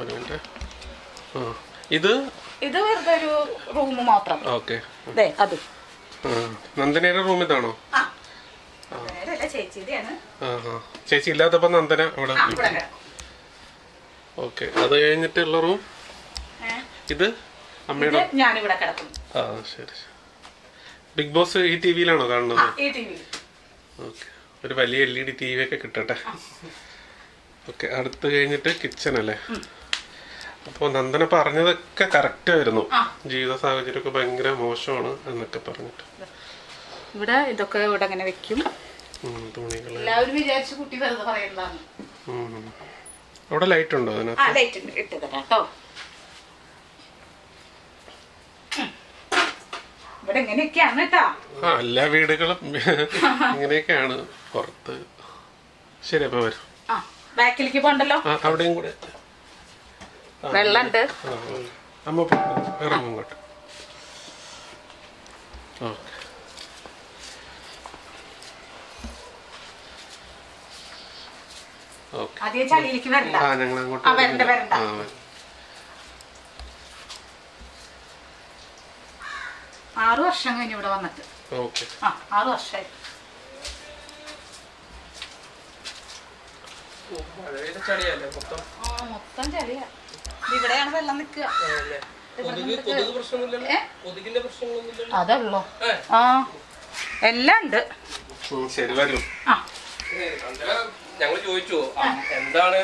ഒരു മിനിറ്റ് ആ. ഇത്? ഇത് വെറുതെ ഒരു റൂം മാത്രം. ഓക്കെ. ദേ അത്. നന്ദനയുടെ റൂം ഇതാണോ? ആ. ചേച്ചി ചേച്ചിയുടെയാണ് ആ ആ. ചേച്ചി ഇല്ലാത്തപ്പോൾ നന്ദന ആ ഇവിടെ കിടക്കും. ഓക്കെ. അത് കഴിഞ്ഞിട്ടുള്ള റൂം? ഏ? ഇത്? ഇത് അമ്മയുടെ ഞാനിവിടെ കിടക്കും ആ ശരി ശരി. ബിഗ് ബോസ് ഈ ടി വിയിലാണോ കാണുന്നത്? ആ ഈ ടി വി. ഓക്കെ. ഒരു വലിയ L E D T V ഒക്കെ കിട്ടട്ടെ. ഓക്കെ അടുത്ത് കഴിഞ്ഞിട്ട് കിച്ചൺ അല്ലേ? അപ്പോൾ നന്ദന പറഞ്ഞതൊക്കെ കറക്റ്റ് ആയിരുന്നു. ജീവിത സാഹചര്യമൊക്കെ ഭയങ്കര മോശമാണ് എന്നൊക്കെ പറഞ്ഞിട്ട്. ഇവിടെ ഇതൊക്കെ ഇവിടെ അങ്ങനെ വെക്കും. എല്ലാവരും വിചാരിച്ചു കുട്ടി വെറുതെ പറയുന്നതാണ്. അവിടെ ലൈറ്റ് ഉണ്ടോ ആ അതിനകത്ത്? ലൈറ്റ് ഉണ്ട് ഇട്ട് തരാം കേട്ടോ. ഇവിടെ ഇങ്ങനെയൊക്കെയാണ് കേട്ടോ. ആ എല്ലാ വീടുകളും ഇങ്ങനെയൊക്കെയാണ് പുറത്ത്. ശരി അപ്പൊ വരും. ആ ബാക്കിലേക്ക് പോണ്ടല്ലോ ആ അവിടെയും കൂടെ. വെള്ളമുണ്ട് ആ. അമ്മ ഇറങ്ങും ഇങ്ങോട്ട്. ഓക്കെ. ഓക്കെ. അധികം ചളിയിലേക്ക് വരണ്ട. ആ ഞങ്ങൾ അങ്ങോട്ട് ആ, വരണ്ട, വരണ്ട. ആറു വർഷം കഴിഞ്ഞ് ഇവിടെ വന്നിട്ട്. ഓക്കെ. ആ ആറു വർഷമായി. മൊത്തം ചളിയാ. ഇവിടെയാണ് വെള്ളം നിൽക്കുക. പ്രശ്നങ്ങളൊന്നുമില്ലല്ലോ? ആ എല്ലാം ഉണ്ട്. ശരി വരും. ആ. ഞങ്ങൾ ചോദിച്ചു എന്താണ്